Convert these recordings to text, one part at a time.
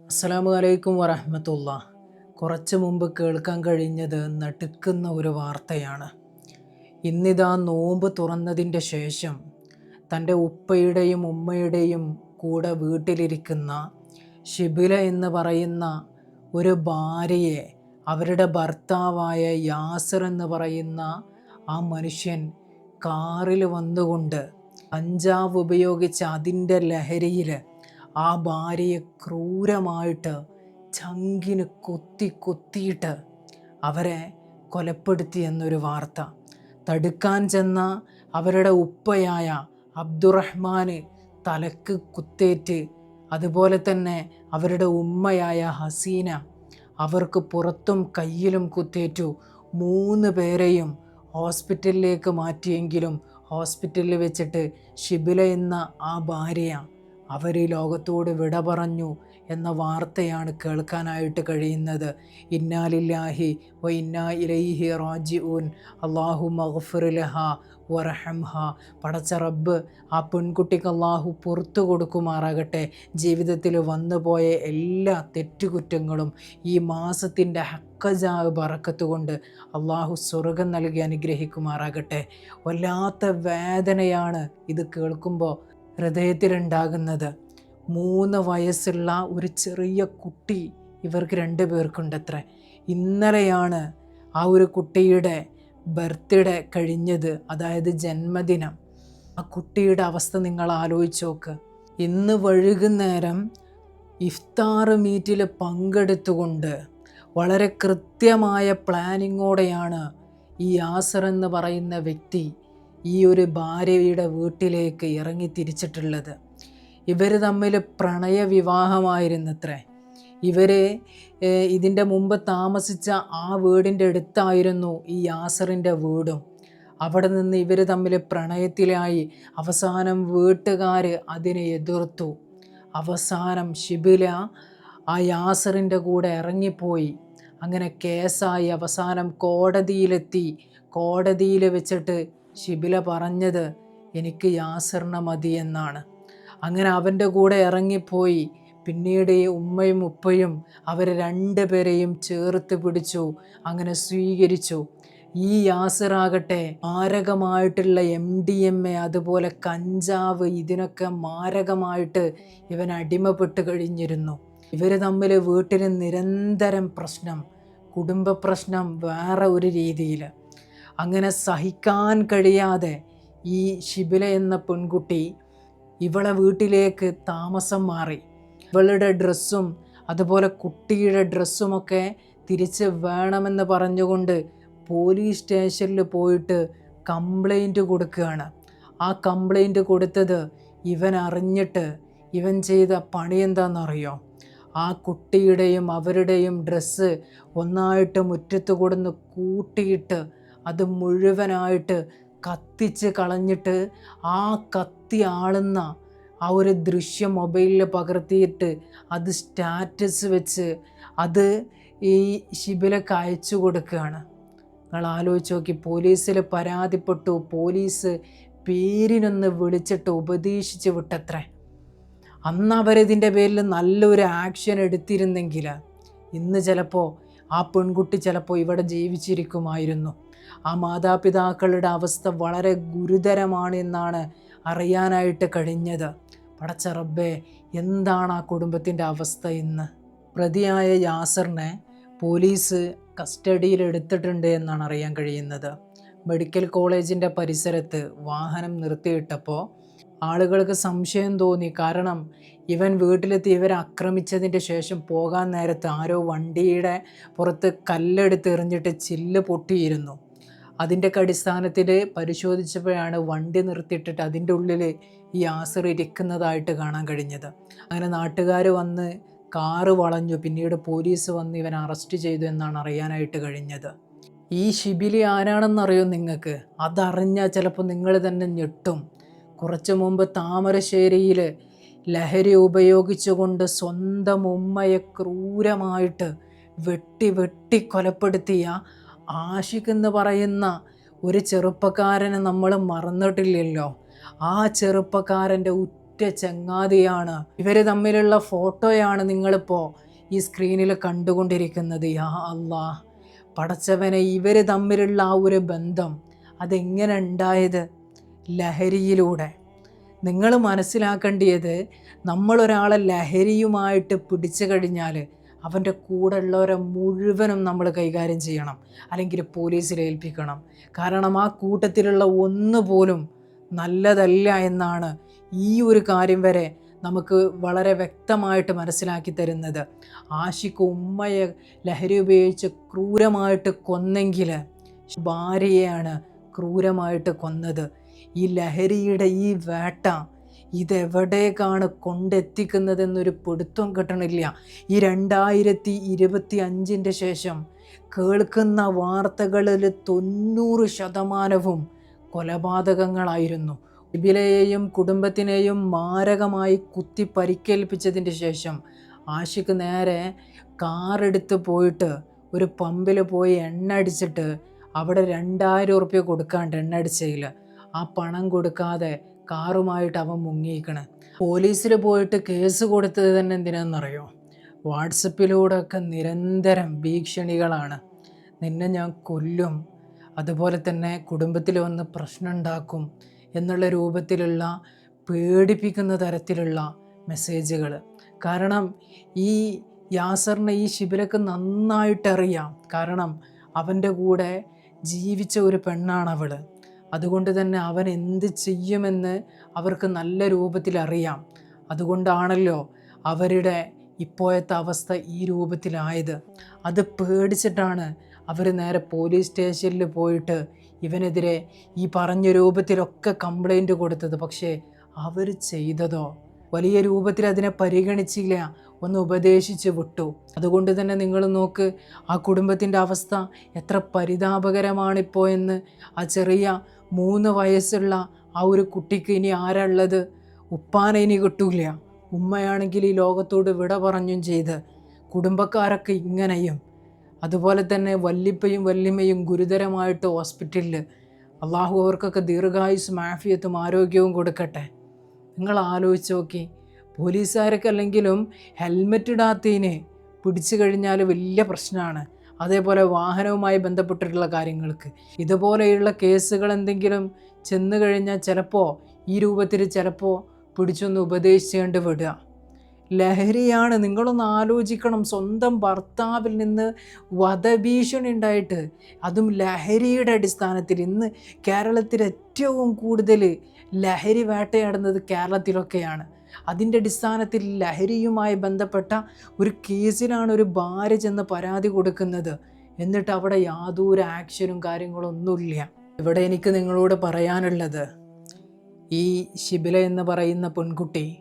അസ്സലാമു അലൈക്കും വറഹമത്തുള്ള. കുറച്ച് മുമ്പ് കേൾക്കാൻ കഴിഞ്ഞത് നടുക്കുന്ന ഒരു വാർത്തയാണ്. ഇന്നിതാ നോമ്പ് തുറന്നതിന്റെ ശേഷം തന്റെ ഉപ്പയുടെയും ഉമ്മയുടെയും കൂടെ വീട്ടിലിരിക്കുന്ന ഷിബില എന്ന് പറയുന്ന ഒരു ഭാര്യയെ അവരുടെ ഭർത്താവായ യാസർ എന്ന് പറയുന്ന ആ മനുഷ്യൻ കാറിൽ വന്നുകൊണ്ട് കഞ്ചാവ് ഉപയോഗിച്ച് അതിന്റെ ലഹരിയിൽ ആ ഭാര്യയെ ക്രൂരമായിട്ട് ചങ്കിന് കൊത്തി കൊത്തിയിട്ട് അവരെ കൊലപ്പെടുത്തി എന്നൊരു വാർത്ത. തടുക്കാൻ ചെന്ന അവരുടെ ഉപ്പയായ അബ്ദുറഹ്മാന് തലക്ക് കുത്തേറ്റ്. അതുപോലെ തന്നെ അവരുടെ ഉമ്മയായ ഹസീന അവർക്ക് പുറത്തും കയ്യിലും കുത്തേറ്റു. മൂന്ന് പേരെയും ഹോസ്പിറ്റലിലേക്ക് മാറ്റിയെങ്കിലും ഹോസ്പിറ്റലിൽ വെച്ചിട്ട് ഷിബില എന്ന ആ ഭാര്യ അവർ ലോകത്തോട് വിട പറഞ്ഞു എന്ന വാർത്തയാണ് കേൾക്കാനായിട്ട് കഴിയുന്നത്. ഇന്നാലില്ലാഹി വ ഇന്നാ ഇലൈഹി റാജി ഉൻ അള്ളാഹു മഗ്ഫിർലഹ വറഹംഹ പടച്ച റബ്ബ് ആ പെൺകുട്ടിക്ക് അള്ളാഹു പുറത്തു കൊടുക്കുമാറാകട്ടെ. ജീവിതത്തിൽ വന്നുപോയ എല്ലാ തെറ്റുകുറ്റങ്ങളും ഈ മാസത്തിന്റെ ഹക്കജാവ് പറക്കത്തുകൊണ്ട് അള്ളാഹു സ്വർഗം നൽകി അനുഗ്രഹിക്കുമാറാകട്ടെ. വല്ലാത്ത വേദനയാണ് ഇത് കേൾക്കുമ്പോൾ ഹൃദയത്തിലുണ്ടാകുന്നത്. മൂന്ന് വയസ്സുള്ള ഒരു ചെറിയ കുട്ടി ഇവർക്ക് രണ്ട് പേർക്കുണ്ടത്രേ. ഇന്നലെയാണ് ആ ഒരു കുട്ടിയുടെ ബർത്ത്ഡേ കഴിഞ്ഞത് അതായത് ജന്മദിനം. ആ കുട്ടിയുടെ അവസ്ഥ നിങ്ങൾ ആലോചിച്ച് നോക്ക്. ഇന്ന് വൈകുന്നേരം ഇഫ്താർ മീറ്റിൽ പങ്കെടുത്തുകൊണ്ട് വളരെ കൃത്യമായ പ്ലാനിങ്ങോടെയാണ് ഈ യാസർ എന്ന് പറയുന്ന വ്യക്തി ഈ ഒരു ഭാര്യയുടെ വീട്ടിലേക്ക് ഇറങ്ങി തിരിച്ചിട്ടുള്ളത്. ഇവർ തമ്മിൽ പ്രണയ വിവാഹമായിരുന്നത്രേ ഇവർ ഇതിന്റെ മുമ്പ് താമസിച്ച ആ വീടിന്റെ അടുത്തായിരുന്നു ഈ യാസറിന്റെ വീടും. അവിടെ നിന്ന് ഇവർ തമ്മിൽ പ്രണയത്തിലായി അവസാനം വീട്ടുകാർ അതിനെ എതിർത്തു. അവസാനം ഷിബില ആ യാസറിന്റെ കൂടെ ഇറങ്ങിപ്പോയി. അങ്ങനെ കേസായി അവസാനം കോടതിയിലെത്തി. കോടതിയിൽ വെച്ചിട്ട് ഷിബില പറഞ്ഞത് എനിക്ക് യാസർണ മതി എന്നാണ്. അങ്ങനെ അവന്റെ കൂടെ ഇറങ്ങിപ്പോയി. പിന്നീട് ഈ ഉമ്മയും ഉപ്പയും അവരെ രണ്ടുപേരെയും ചേർത്ത് പിടിച്ചു അങ്ങനെ സ്വീകരിച്ചു. ഈ യാസറാകട്ടെ മാരകമായിട്ടുള്ള എം ഡി എം എ അതുപോലെ കഞ്ചാവ് ഇതിനൊക്കെ മാരകമായിട്ട് ഇവൻ അടിമപ്പെട്ട് കഴിഞ്ഞിരുന്നു. ഇവർ തമ്മിൽ വീട്ടിൽ നിരന്തരം പ്രശ്നം കുടുംബ പ്രശ്നം വേറെ ഒരു രീതിയിൽ അങ്ങനെ സഹിക്കാൻ കഴിയാതെ ഈ ശിബില എന്ന പെൺകുട്ടി ഇവളെ വീട്ടിലേക്ക് താമസം മാറി. ഇവളുടെ ഡ്രസ്സും അതുപോലെ കുട്ടിയുടെ ഡ്രസ്സുമൊക്കെ തിരിച്ച് വേണമെന്ന് പറഞ്ഞുകൊണ്ട് പോലീസ് സ്റ്റേഷനിൽ പോയിട്ട് കംപ്ലൈന്റ് കൊടുക്കുകയാണ്. ആ കംപ്ലൈന്റ് കൊടുത്തത് ഇവൻ അറിഞ്ഞിട്ട് ഇവൻ ചെയ്ത പണി എന്താണെന്നറിയോ? ആ കുട്ടിയുടെയും അവരുടെയും ഡ്രസ്സ് ഒന്നായിട്ട് മുറ്റത്ത് കൊടുന്ന് കൂട്ടിയിട്ട് അത് മുഴുവനായിട്ട് കത്തിച്ച് കളഞ്ഞിട്ട് ആ കത്തി ആളുന്ന ആ ഒരു ദൃശ്യം മൊബൈലിൽ പകർത്തിയിട്ട് അത് സ്റ്റാറ്റസ് വെച്ച് അത് ഈ ശിബിലക്ക് അയച്ചു കൊടുക്കുകയാണ്. നിങ്ങൾ ആലോചിച്ച് നോക്കി പോലീസിൽ പരാതിപ്പെട്ടു പോലീസ് പേരിനൊന്ന് വിളിച്ചിട്ട് ഉപദേശിച്ച് വിട്ടത്രേ. അന്ന് അവരിതിന്റെ പേരിൽ നല്ലൊരു ആക്ഷൻ എടുത്തിരുന്നെങ്കിൽ ഇന്ന് ചിലപ്പോൾ ആ പെൺകുട്ടി ചിലപ്പോൾ ഇവിടെ ജീവിച്ചിരിക്കുമായിരുന്നു. ആ മാതാപിതാക്കളുടെ അവസ്ഥ വളരെ ഗുരുതരമാണ് എന്നാണ് അറിയാനായിട്ട് കഴിഞ്ഞത്. പടച്ച എന്താണ് ആ കുടുംബത്തിന്റെ അവസ്ഥ ഇന്ന്? പ്രതിയായ യാസറിനെ പോലീസ് കസ്റ്റഡിയിൽ എടുത്തിട്ടുണ്ട് എന്നാണ് അറിയാൻ കഴിയുന്നത്. മെഡിക്കൽ കോളേജിന്റെ പരിസരത്ത് വാഹനം നിർത്തിയിട്ടപ്പോൾ ആളുകൾക്ക് സംശയം തോന്നി. കാരണം ഇവൻ വീട്ടിലെത്തി ഇവരെ ആക്രമിച്ചതിന്റെ ശേഷം പോകാൻ നേരത്ത് ആരോ വണ്ടിയുടെ പുറത്ത് കല്ലെടുത്ത് എറിഞ്ഞിട്ട് ചില്ല് പൊട്ടിയിരുന്നു. അതിന്റെയൊക്കെ അടിസ്ഥാനത്തിൽ പരിശോധിച്ചപ്പോഴാണ് വണ്ടി നിർത്തിയിട്ടിട്ട് അതിന്റെ ഉള്ളിൽ ഈ ആസർ ഇരിക്കുന്നതായിട്ട് കാണാൻ കഴിഞ്ഞത്. അങ്ങനെ നാട്ടുകാർ വന്ന് കാറ് വളഞ്ഞു. പിന്നീട് പോലീസ് വന്ന് ഇവനെ അറസ്റ്റ് ചെയ്തു എന്നാണ് അറിയാനായിട്ട് കഴിഞ്ഞത്. ഈ ഷിബിലി ആരാണെന്നറിയോ നിങ്ങൾക്ക്? അതറിഞ്ഞാൽ ചിലപ്പോൾ നിങ്ങൾ തന്നെ ഞെട്ടും. കുറച്ച് മുമ്പ് താമരശ്ശേരിയിൽ ലഹരി ഉപയോഗിച്ചുകൊണ്ട് സ്വന്തം ഉമ്മയെ ക്രൂരമായിട്ട് വെട്ടി വെട്ടി കൊലപ്പെടുത്തിയ ആഷിഖ് എന്ന് പറയുന്ന ഒരു ചെറുപ്പക്കാരനെ നമ്മൾ മറന്നിട്ടില്ലല്ലോ. ആ ചെറുപ്പക്കാരന്റെ ഉറ്റ ചങ്ങാതിയാണ്. ഇവർ തമ്മിലുള്ള ഫോട്ടോയാണ് നിങ്ങളിപ്പോൾ ഈ സ്ക്രീനിൽ കണ്ടുകൊണ്ടിരിക്കുന്നത്. യാ അള്ളാ പടച്ചവനെ ഇവർ തമ്മിലുള്ള ആ ഒരു ബന്ധം അതെങ്ങനെ ഉണ്ടായത്? ലഹരിയിലൂടെ. നിങ്ങൾ മനസ്സിലാക്കേണ്ടിയത് നമ്മളൊരാളെ ലഹരിയുമായിട്ട് പിടിച്ചു കഴിഞ്ഞാൽ അവന്റെ കൂടെ ഉള്ളവരെ മുഴുവനും നമ്മൾ കൈകാര്യം ചെയ്യണം അല്ലെങ്കിൽ പോലീസിൽ ഏൽപ്പിക്കണം. കാരണം ആ കൂട്ടത്തിലുള്ള ഒന്ന് പോലും നല്ലതല്ല എന്നാണ് ഈ ഒരു കാര്യം വരെ നമുക്ക് വളരെ വ്യക്തമായിട്ട് മനസ്സിലാക്കി തരുന്നത്. ആഷിക്ക് ഉമ്മയെ ലഹരി ഉപയോഗിച്ച് ക്രൂരമായിട്ട് കൊന്നെങ്കിൽ ഭാര്യയെയാണ് ക്രൂരമായിട്ട് കൊന്നത്. ഈ ലഹരിയുടെ ഈ വേട്ട ഇതെവിടേക്കാണ് കൊണ്ടെത്തിക്കുന്നതെന്നൊരു പിടുത്തം കിട്ടണില്ല. ഈ രണ്ടായിരത്തി ഇരുപത്തി അഞ്ചിന്റെ ശേഷം കേൾക്കുന്ന വാർത്തകളിൽ തൊണ്ണൂറ് ശതമാനവും കൊലപാതകങ്ങളായിരുന്നു. ഇബിലയെയും കുടുംബത്തിനെയും മാരകമായി കുത്തി പരിക്കേൽപ്പിച്ചതിന്റെ ശേഷം ആഷിക്ക് നേരെ കാറെടുത്ത് പോയിട്ട് ഒരു പമ്പിൽ പോയി എണ്ണ അടിച്ചിട്ട് അവിടെ രണ്ടായിരം ഉറുപ്പ്യ കൊടുക്കാണ്ട് എണ്ണ അടിച്ചതിൽ ആ പണം കൊടുക്കാതെ കാറുമായിട്ട് അവൻ മുങ്ങിയിക്കണ് പോലീസിൽ പോയിട്ട് കേസ് കൊടുത്തത് തന്നെ എന്തിനാണെന്നറിയോ? വാട്സപ്പിലൂടെ ഒക്കെ നിരന്തരം ഭീഷണികളാണ്. നിന്നെ ഞാൻ കൊല്ലും അതുപോലെ തന്നെ കുടുംബത്തിൽ വന്ന് പ്രശ്നം ഉണ്ടാക്കും എന്നുള്ള രൂപത്തിലുള്ള പേടിപ്പിക്കുന്ന തരത്തിലുള്ള മെസ്സേജുകൾ കാരണം ഈ യാസറിനെ ഈ ശിബിലക്ക് നന്നായിട്ടറിയാം. കാരണം അവന്റെ കൂടെ ജീവിച്ച ഒരു പെണ്ണാണ് അവൾ അതുകൊണ്ട് തന്നെ അവൻ എന്ത് ചെയ്യുമെന്ന് അവർക്ക് നല്ല രൂപത്തിൽ അറിയാം. അതുകൊണ്ടാണല്ലോ അവരുടെ ഇപ്പോഴത്തെ അവസ്ഥ ഈ രൂപത്തിലായത്. അത് പേടിച്ചിട്ടാണ് അവർ നേരെ പോലീസ് സ്റ്റേഷനിൽ പോയിട്ട് ഇവനെതിരെ ഈ പറഞ്ഞ രൂപത്തിലൊക്കെ കംപ്ലൈന്റ് കൊടുത്തത്. പക്ഷേ അവർ ചെയ്തതോ? വലിയ രൂപത്തിൽ അതിനെ പരിഗണിച്ചില്ല. ഒന്ന് ഉപദേശിച്ച് വിട്ടു. അതുകൊണ്ട് തന്നെ നിങ്ങൾ നോക്ക് ആ കുടുംബത്തിന്റെ അവസ്ഥ എത്ര പരിതാപകരമാണിപ്പോൾ എന്ന്. ആ ചെറിയ മൂന്ന് വയസ്സുള്ള ആ ഒരു കുട്ടിക്ക് ഇനി ആരാ ഉള്ളത്? ഉപ്പാനെ ഇനി കിട്ടൂല. ഉമ്മയാണെങ്കിൽ ഈ ലോകത്തോട് വിട പറഞ്ഞും ചെയ്ത്. കുടുംബക്കാരൊക്കെ ഇങ്ങനെയും. അതുപോലെ തന്നെ വല്ലിപ്പയും വല്ലിമ്മയും ഗുരുതരമായിട്ട് ഹോസ്പിറ്റലിൽ അള്ളാഹു അവർക്കൊക്കെ ദീർഘായുസ് മാഫിയത്തും ആരോഗ്യവും കൊടുക്കട്ടെ. നിങ്ങൾ ആലോചിച്ച് നോക്കി. പോലീസുകാരൊക്കെ അല്ലെങ്കിലും ഹെൽമെറ്റ് ഇടാത്തതിന് പിടിച്ചു കഴിഞ്ഞാൽ വലിയ പ്രശ്നമാണ്. അതേപോലെ വാഹനവുമായി ബന്ധപ്പെട്ടിട്ടുള്ള കാര്യങ്ങൾക്ക്. ഇതുപോലെയുള്ള കേസുകൾ എന്തെങ്കിലും ചെന്ന് കഴിഞ്ഞാൽ ചിലപ്പോൾ ഈ രൂപത്തിൽ ചിലപ്പോൾ പിടിച്ചൊന്ന് ഉപദേശിച്ചുകൊണ്ട് വിടുക ലഹരിയാണ്. നിങ്ങളൊന്ന് ആലോചിക്കണം. സ്വന്തം ഭർത്താവിൽ നിന്ന് വധഭീഷണി ഉണ്ടായിട്ട് അതും ലഹരിയുടെ അടിസ്ഥാനത്തിൽ ഇന്ന് കേരളത്തിൽ ഏറ്റവും കൂടുതൽ ലഹരി വേട്ടയാടുന്നത് കേരളത്തിലൊക്കെയാണ്. അതിന്റെ അടിസ്ഥാനത്തിൽ ലഹരിയുമായി ബന്ധപ്പെട്ട ഒരു കേസിലാണ് ഒരു ഭാര്യ ചെന്ന് പരാതി കൊടുക്കുന്നത്. എന്നിട്ട് അവിടെ യാതൊരു ആക്ഷനും കാര്യങ്ങളൊന്നുമില്ല. ഇവിടെ എനിക്ക് നിങ്ങളോട് പറയാനുള്ളത് ഈ ശിബില എന്ന് പറയുന്ന പെൺകുട്ടി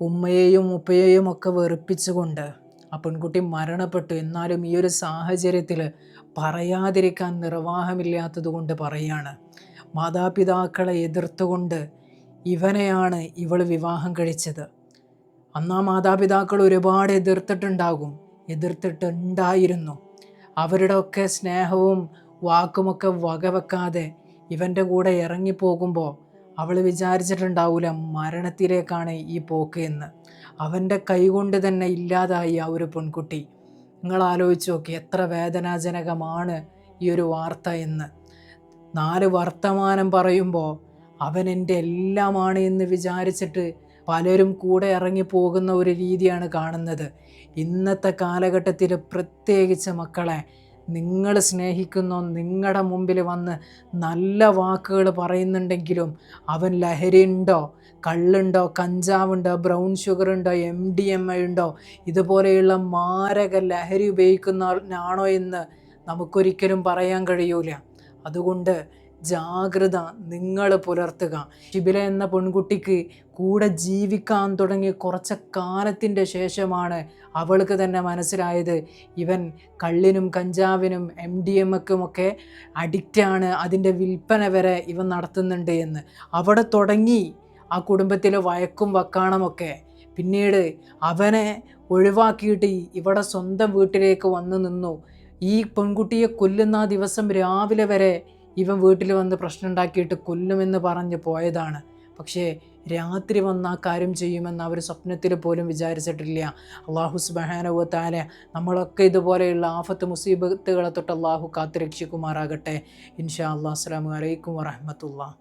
ഉമ്മയെയും ഉപ്പയെയും ഒക്കെ വെറുപ്പിച്ചുകൊണ്ട് ആ പെൺകുട്ടി മരണപ്പെട്ടു. എന്നാലും ഈ ഒരു സാഹചര്യത്തിൽ പറയാതിരിക്കാൻ നിർവാഹമില്ലാത്തത് കൊണ്ട് പറയാണ്. മാതാപിതാക്കളെ എതിർത്തുകൊണ്ട് ഇവനെയാണ് ഇവൾ വിവാഹം കഴിച്ചത്. അന്ന് ആ മാതാപിതാക്കൾ ഒരുപാട് എതിർത്തിട്ടുണ്ടാകും എതിർത്തിട്ടുണ്ടായിരുന്നു. അവരുടെ ഒക്കെ സ്നേഹവും വാക്കുമൊക്കെ വകവെക്കാതെ ഇവന്റെ കൂടെ ഇറങ്ങിപ്പോകുമ്പോൾ അവൾ വിചാരിച്ചിട്ടുണ്ടാവില്ല മരണത്തിലേക്കാണ് ഈ പോക്ക് എന്ന്. അവന്റെ കൈകൊണ്ട് തന്നെ ഇല്ലാതായി ആ ഒരു പെൺകുട്ടി. നിങ്ങൾ ആലോചിച്ച് നോക്കി എത്ര വേദനാജനകമാണ് ഈ ഒരു വാർത്ത എന്ന്. നാല് വർത്തമാനം പറയുമ്പോൾ അവൻ എന്റെ എല്ലാമാണ് എന്ന് വിചാരിച്ചിട്ട് പലരും കൂടെ ഇറങ്ങിപ്പോകുന്ന ഒരു രീതിയാണ് കാണുന്നത്. ഇന്നത്തെ കാലഘട്ടത്തിൽ പ്രത്യേകിച്ച് മക്കളെ നിങ്ങൾ സ്നേഹിക്കുന്ന നിങ്ങളുടെ മുമ്പിൽ വന്ന് നല്ല വാക്കുകൾ പറയുന്നുണ്ടെങ്കിലും അവൻ ലഹരി ഉണ്ടോ കള്ളുണ്ടോ കഞ്ചാവുണ്ടോ ബ്രൗൺ ഷുഗർ ഉണ്ടോ എം ഡി എം ഐ ഉണ്ടോ ഇതുപോലെയുള്ള മാരക ലഹരി ഉപയോഗിക്കുന്നവനാണോ എന്ന് നമുക്കൊരിക്കലും പറയാൻ കഴിയൂല. അതുകൊണ്ട് ജാഗ്രത നിങ്ങൾ പുലർത്തുക. ഷിബില എന്ന പെൺകുട്ടിക്ക് കൂടെ ജീവിക്കാൻ തുടങ്ങി കുറച്ച് കാലത്തിന്റെ ശേഷമാണ് അവൾക്ക് തന്നെ മനസ്സിലായത്. ഇവൻ കള്ളിനും കഞ്ചാവിനും എം ഡി എം ഒക്കെ അഡിക്റ്റാണ്. അതിന്റെ വിൽപ്പന വരെ ഇവൻ നടത്തുന്നുണ്ട് എന്ന്. അവിടെ തുടങ്ങി ആ കുടുംബത്തിലെ വയക്കും വക്കാണമൊക്കെ. പിന്നീട് അവനെ ഒഴിവാക്കിയിട്ട് ഇവിടെ സ്വന്തം വീട്ടിലേക്ക് വന്നു നിന്നു. ഈ പെൺകുട്ടിയെ കൊല്ലുന്ന ആ ദിവസം രാവിലെ വരെ ഇവൻ വീട്ടിൽ വന്ന് പ്രശ്നം ഉണ്ടാക്കിയിട്ട് കൊല്ലുമെന്ന് പറഞ്ഞ് പോയതാണ്. പക്ഷേ രാത്രി വന്ന ആ കാര്യം ചെയ്യുമെന്ന് അവർ സ്വപ്നത്തിൽ പോലും വിചാരിച്ചിട്ടില്ല. അള്ളാഹു സുബഹാനുവത്താലെ നമ്മളൊക്കെ ഇതുപോലെയുള്ള ആഫത്ത് മുസീബത്തുകളെ തൊട്ട് അള്ളാഹു കാത്തുരക്ഷിക്കുമാറാകട്ടെ. ഇൻഷാ അള്ളാഹ്. അസ്സാം വലൈക്കും വറഹമത്തുള്ള